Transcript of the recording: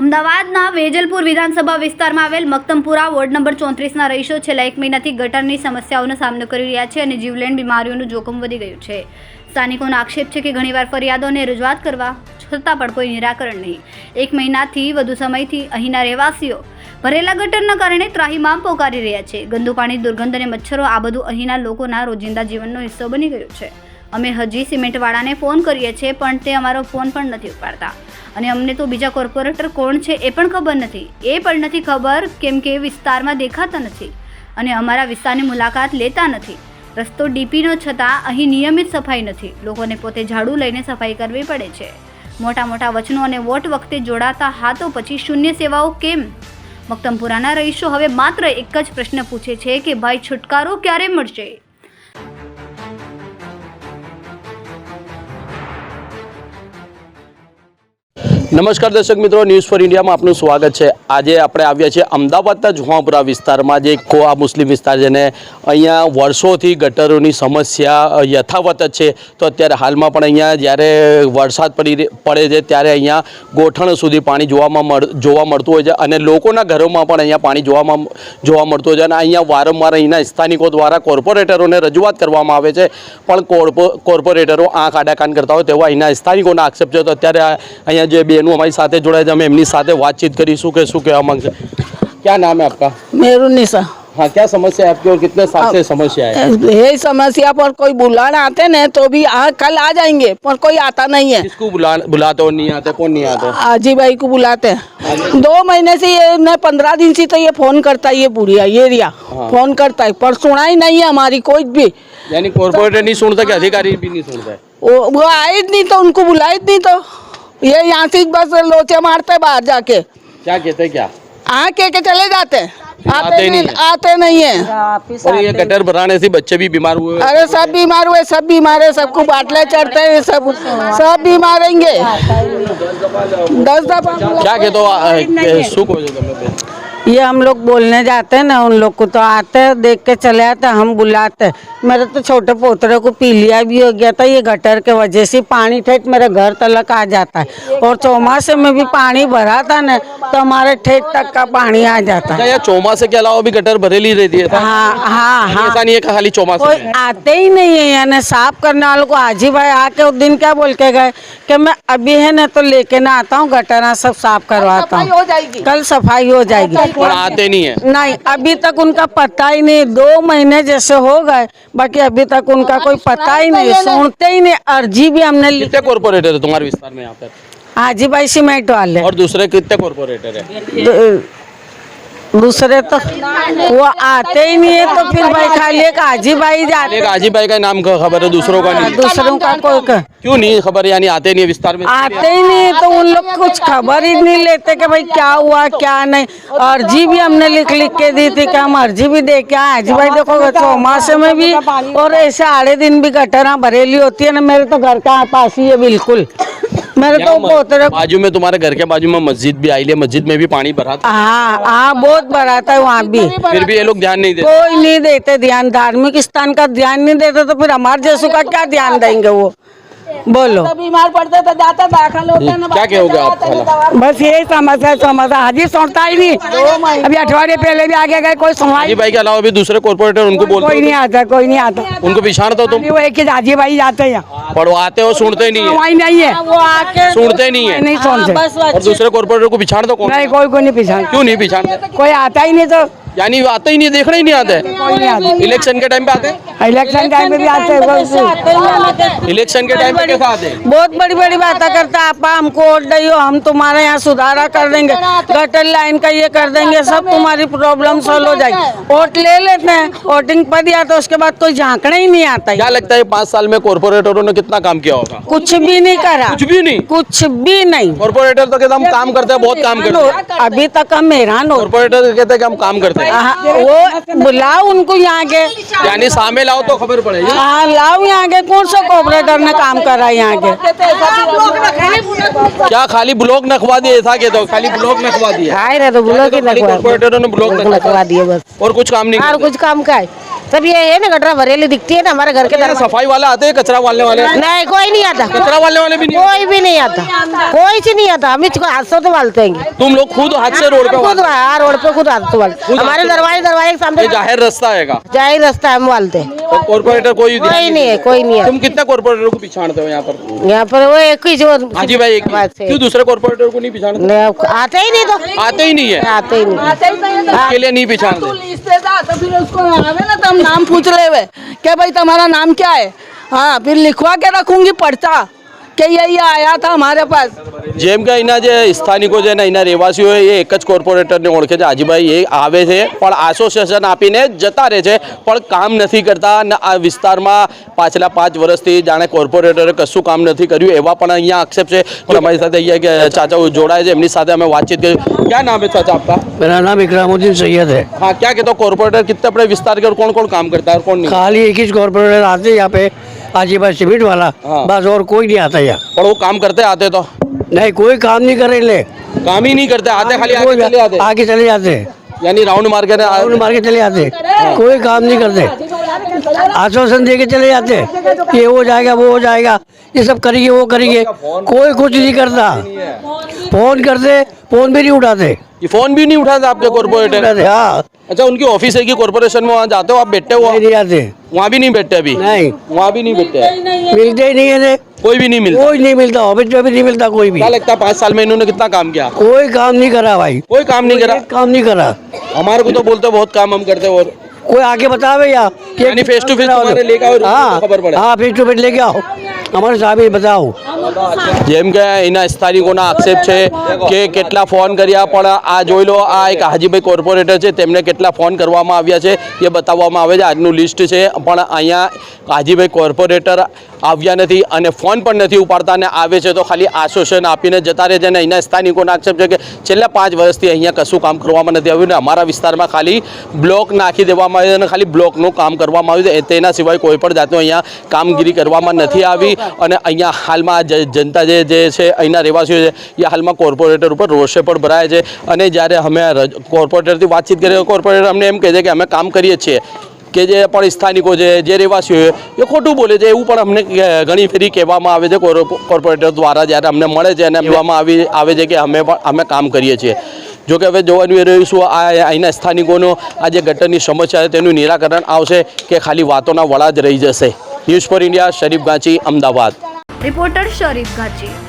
અમદાવાદના વેજલપુર વિધાનસભા વિસ્તારમાં આવેલ મક્તમપુરા વોર્ડ નંબર ચોત્રીસના રહીશો છેલ્લા એક મહિનાથી ગટરની સમસ્યાઓનો સામનો કરી રહ્યા છે અને જીવલેણ બીમારીઓનું જોખમ વધી ગયું છે. સ્થાનિકોનો આક્ષેપ છે કે ઘણીવાર ફરિયાદો અને રજૂઆત કરવા છતાં પણ કોઈ નિરાકરણ નહીં. એક મહિનાથી વધુ સમયથી અહીંના રહેવાસીઓ ભરેલા ગટરના કારણે ત્રાહીમામ પોકારી રહ્યા છે. ગંદુ પાણી, દુર્ગંધ અને મચ્છરો આ બધું અહીંના લોકોના રોજિંદા જીવનનો હિસ્સો બની ગયો છે. અમે હજી સિમેન્ટવાળાને ફોન કરીએ છીએ પણ તે અમારો ફોન પણ નથી ઉપાડતા. અને અમને તો બીજા કોર્પોરેટર કોણ છે એ પણ ખબર નથી. એ પણ નથી ખબર કેમ કે એ વિસ્તારમાં દેખાતા નથી અને અમારા વિસ્તારની મુલાકાત લેતા નથી. રસ્તો ડીપીનો છતાં અહીં નિયમિત સફાઈ નથી. લોકોને પોતે ઝાડુ લઈને સફાઈ કરવી પડે છે. મોટા મોટા વચનો અને વોટ વખતે જોડાતા હાથો પછી શૂન્ય સેવાઓ કેમ? મક્તમપુરાના રહીશો હવે માત્ર એક જ પ્રશ્ન પૂછે છે કે ભાઈ છુટકારો ક્યારે મળશે? નમસ્કાર દર્શક મિત્રો ન્યૂઝ ફોર ઇન્ડિયામાં આપનું સ્વાગત છે. આજે આપણે આવ્યા છીએ અમદાવાદના જુહાપુરા વિસ્તારમાં, જે કોઆ મુસ્લિમ વિસ્તાર છે ને અહીંયા વર્ષોથી ગટરોની સમસ્યા યથાવત જ છે. તો અત્યારે હાલમાં પણ અહીંયા જ્યારે વરસાદ પડી પડે છે, ત્યારે અહીંયા ગોઠણ સુધી પાણી જોવામાં જોવા મળતું હોય છે, અને લોકોના ઘરોમાં પણ અહીંયા પાણી જોવામાં, જોવા મળતું હોય છે, અને અહીંયા વારંવાર અહીંના સ્થાનિકો દ્વારા કોર્પોરેટરોને રજૂઆત કરવામાં આવે છે. પણ કોર્પો, કોર્પોરેટરો આંખ આડાકાન કરતા હોય તેવો અહીંના સ્થાનિકોના આક્ષેપ છે. તો અત્યારે અહીંયા જે બેનું અમારી સાથે જોડાય છે અમે એમની સાથે વાતચીત કરીશું કે શું કહેવા માંગશે क्या नाम है आपका मेरू निशा हाँ क्या समस्या है आपकी और कितने साल से समस्या है यही समस्या पर कोई बुलाने आते न तो भी हाँ कल आ जाएंगे पर कोई आता नहीं है किसको बुला बुलाते हो नहीं आते कौन नहीं आते आजी भाई को बुलाते हैं दो महीने से ये न पंद्रह दिन से तो ये फोन करता है ये बुढ़िया ये रिया हाँ। फोन करता है पर सुनाई नहीं है हमारी कोई भी यानी कॉर्पोरेटर नहीं सुनता कि अधिकारी भी नहीं सुनता है वो वो आए ही नहीं तो उनको बुलाए ही नहीं तो ये यहाँ से बस लोचे मारते बाहर जाके। क्या कहते क्या? हाँ कह के चले जाते आते नहीं आते नहीं है। और ये गटर बनाने से बच्चे भी बीमार हुए अरे सब बीमार हुए सब बीमार है सबको बाटले चढ़ते हैं सब सब बीमारेंगे दस दफ़ा क्या कहते हो सुख हो। ये हम लोग बोलने जाते हैं ना उन लोग को तो आते हैं देख के चले आते हम बुलाते हैं। मेरे तो छोटे पोतरे को पीलिया भी हो गया था ये गटर के वजह से पानी ठेठ मेरे घर तलक आ जाता है। और चौमासे में भी पानी भरा था ना तो हमारे ठेठ तक का पानी आ जाता है। चौमासे के अलावा भी गटर भरेली रहती है हाँ हाँ हाँ। ऐसा नहीं है खाली चौमासे कोई आते ही नहीं है यानी साफ़ करने वालों को हाजी भाई आके उस दिन क्या बोल के गए कि मैं अभी है ना तो लेके ना आता हूँ गटरा सब साफ़ करवाता हूँ। कल सफ़ाई हो जाएगी। पर आते नहीं है। नहीं अभी तक उनका पता ही नहीं दो महीने जैसे हो गए बाकी अभी तक उनका कोई पता ही नहीं सुनते ही नहीं अर्जी भी हमने लिखे कितने कॉर्पोरेटर है तुम्हारे विस्तार में यहाँ पर? हाँ जी भाई सीमेंट वाले। और दूसरे कितने कॉर्पोरेटर है? दूसरे तो वो आते ही नहीं है तो फिर भाई खाली एक आजी भाई जाते। एक आजी भाई का नाम का खबर है दूसरों का नहीं। दूसरों का कोई का क्यों नहीं खबर यानी आते नहीं है विस्तार में। आते ही नहीं है तो उन लोग कुछ खबर ही नहीं लेते कि भाई क्या हुआ क्या नहीं। अर्जी भी हमने लिख लिख के दी थी कि हम अर्जी भी दे के आए। हाजी भाई देखो चौमासे में भी और ऐसे आड़े दिन भी गटरा भरेली होती है ना मेरे तो घर का पास ही है बिल्कुल। मेरे तो बहुत बाजू में तुम्हारे घर के बाजू में मस्जिद भी आई है मस्जिद में भी पानी भरा था। हाँ हाँ बहुत भरा था वहाँ भी। फिर भी ये लोग ध्यान नहीं देते। कोई नहीं देते ध्यान धार्मिक स्थान का ध्यान नहीं देते तो फिर हमारे जैसों का क्या ध्यान देंगे वो? बोलो। बीमार पड़ते तो जाते दाखिल होते हम्म, क्या कहोगे आप भला? बस यही समस्या है, समस्या। हाजी सुनता ही नहीं। अभी अठवाडिये पहले भी आगे गए कोई सुनवाई हाजी भाई के अलावा भी दूसरे कॉर्पोरेटर उनको बोलते कोई नहीं आता कोई नहीं आता। तो- उनको पिछाड़ते हो तुम वो एक ही हाजी भाई जाते हैं। यहाँ पर वो आते हो सुनते नहीं है। सुनवाई नहीं है। वो आके सुनते नहीं है। नहीं सुनते। दूसरे कॉर्पोरेटर को पिछाड़ दो नहीं कोई कोई नहीं पीछा क्यों नहीं पिछाड़ते कोई आता ही नहीं तो यानी वो आते ही नहीं देखना ही नहीं आते। इलेक्शन के टाइम पे आते? इलेक्शन टाइम में भी आते हैं इलेक्शन के टाइम पे कैसे आते हैं बहुत बड़ी बड़ी बातें करता है आपा हमको वोट दियो हम तुम्हारे यहाँ सुधारा कर देंगे। गटर लाइन का ये कर देंगे सब तुम्हारी प्रॉब्लम सॉल्व हो जाएगी। वोट ले लेते हैं वोटिंग पर दिया तो उसके बाद कोई झांकना ही नहीं आता क्या लगता है पाँच साल में कॉर्पोरेटरों ने कितना काम किया होगा? कुछ भी नहीं करा। कुछ भी नहीं? कुछ भी नहीं। कॉर्पोरेटर तो कहते हम काम करते हैं बहुत काम करते हैं। अभी तक हम हैरान हो कॉर्पोरेटर कहते हैं हम काम करते हाँ, वो बुलाओ उनको यहाँ के। यानी सामे लाओ तो खबर पड़ेगी। हाँ लाओ यहाँ के कौन सा कॉपरेटर ने काम कर रहा है यहाँ के? क्या खाली ब्लॉक नखवा दिए था के तो खाली ब्लॉक नखवा दिए। ब्लॉक तो ने ब्लॉक नखवा दिए। बस। और कुछ काम नहीं और कुछ काम का है? सब ये है ना गटरा भरेली दिखती है ना हमारे घर के दरवाजे। सफ़ाई वाला आते हैं कचरा वालने वाले। नहीं कोई नहीं आता। कचरा वालने वाले भी नहीं कोई भी नहीं आता। कोई से नहीं आता। हम इसको हाथ से तो डालते हैं। तुम लोग खुद हाथ से रोड पे खुद हो। हाँ रोड पे खुद हाथ से डालते हमारे दरवाजे दरवाजे के सामने ज़ाहिर रास्ता है ज़ाहिर रास्ता हम डालते तो कॉर्पोरेटर कोई ध्यान कोई नहीं है कोई नहीं है। तुम कितने कॉर्पोरेटर को पिछाड़ते हो यहाँ पर? यहाँ पर वो एक ही जो हाजी भाई एक बात क्यों दूसरे कॉर्पोरेटर को नहीं पिछाड़ते आते ही नहीं तो। आते ही नहीं है। आते ही नहीं। उसके लिए नहीं पिछाड़ते रिश्तेदार तो तो हम नाम पूछ रहे हुए क्या भाई, तुम्हारा नाम क्या है? हाँ फिर लिखवा के रखूँगी पर्चा कि ये ये आया था हमारे पास જેમ કે અહીંના જે સ્થાનિકો છે ને અહીંના રહેવાસીઓ એ એક જ કોર્પોરેટરને ઓળખે છે હાજીભાઈ એ આવે છે પણ આસોસિએશન આપીને જતા રહે છે પણ કામ નથી કરતા અને આ વિસ્તારમાં પાછલા પાંચ વર્ષથી જાણે કોર્પોરેટરે કશું કામ નથી કર્યું એવા પણ અહીંયા આક્ષેપ છે પણ અમારી સાથે અહીંયા કે ચાચા જોડાય છે એમની સાથે અમે વાતચીત કરી क्या नाम है चाचा आपका मेरा नाम इकरामुद्दीन सैयद है हाँ क्या कहते हो कॉर्पोरेटर कितने बड़े विस्तार के और कौन कौन काम करता है और कौन नहीं खाली एक ही कॉर्पोरेटर आते हैं यहाँ पे आजीबा सीमेंट वाला हाँ। बस और कोई नहीं आता यहाँ। पर वो काम करते आते तो? नहीं कोई काम नहीं करे ले। काम ही नहीं करते आते खाली आगे चले आते। आगे चले जाते। यानी राउंड मार के राउंड मार के चले जाते। कोई काम नहीं करते। आश्वासन दे के चले जाते। ये हो जाएगा वो हो जाएगा। ये सब करेंगे वो करेंगे। कोई कुछ नहीं करता। फ़ोन करते फ़ोन भी नहीं उठाते। ये फ़ोन भी नहीं उठाते आपके कॉर्पोरेटर हाँ। अच्छा उनकी ऑफ़िस है कि कॉर्पोरेशन में वहाँ जाते हो? आप बैठते हो नहीं आते। वहाँ भी नहीं बैठते अभी? नहीं। वहाँ भी नहीं बैठते मिलते ही नहीं है। कोई भी नहीं मिलता? कोई नहीं मिलता ऑफ़िस में भी नहीं मिलता कोई भी। क्या लगता है पाँच साल में इन्होंने कितना काम किया? कोई काम नहीं करा भाई। कोई काम नहीं करा? काम नहीं करा। हमारे को तो बोलते बहुत काम हम करते और कोई आके बतावे या यानी face to face तुम्हारे लेके आओ, खबर पड़े। हाँ फेस टू फेस लेके आओ। અમારી સામે બતાવો. જેમ કે એના સ્થાનિકોના આક્ષેપ છે કે કેટલા ફોન કર્યા, પણ આ જોઈ લો, આ એક હાજીભાઈ કોર્પોરેટર છે, તેમને કેટલા ફોન કરવામાં આવ્યા છે, એ બતાવવામાં આવે છે. આજનું લિસ્ટ છે, પણ અહીંયા હાજીભાઈ કોર્પોરેટર આવ્યા નથી અને ફોન પણ નથી ઉપાડતા અને આવે છે તો ખાલી આશ્વાસન આપીને જતા રહે છે અને અહીંના સ્થાનિકોનો આક્ષેપ છે કે છેલ્લા પાંચ વર્ષથી અહીંયા કશું કામ કરવામાં નથી આવ્યું ને અમારા વિસ્તારમાં ખાલી બ્લોક નાખી દેવામાં આવ્યું અને ખાલી બ્લોકનું કામ કરવામાં આવ્યું તેના સિવાય કોઈ પણ જાતનું અહીંયા કામગીરી કરવામાં નથી આવી અને અહીંયા હાલમાં જનતા જે જે છે અહીંના રહેવાસીઓ છે, એ હાલમાં કોર્પોરેટર ઉપર રોષે પણ ભરાય છે અને જ્યારે અમે કોર્પોરેટરથી વાતચીત કરીએ કોર્પોરેટર અમને એમ કહે છે કે અમે કામ કરીએ છીએ. કે જે પણ સ્થાનિકો છે જે રહેવાસીઓ એ ખોટું બોલે છે. એવું પણ અમને ઘણી ફેરી કહેવામાં આવે છે કોર્પો- કોર્પોરેટર દ્વારા જ્યારે અમને મળે છે અને કહેવામાં આવી, આવે છે કે અમે પણ, અમે કામ કરીએ છીએ. જો કે હવે જોવાનું એ રહ્યું શું, આ, અહીંના સ્થાનિકોનો આ જે ગટરની સમસ્યા છે તેનું નિરાકરણ આવશે કે ખાલી વાતોના વડા જ રહી જશે. News for India, Sharif Ganchi, Ahmedabad. Reporter Sharif Gachi.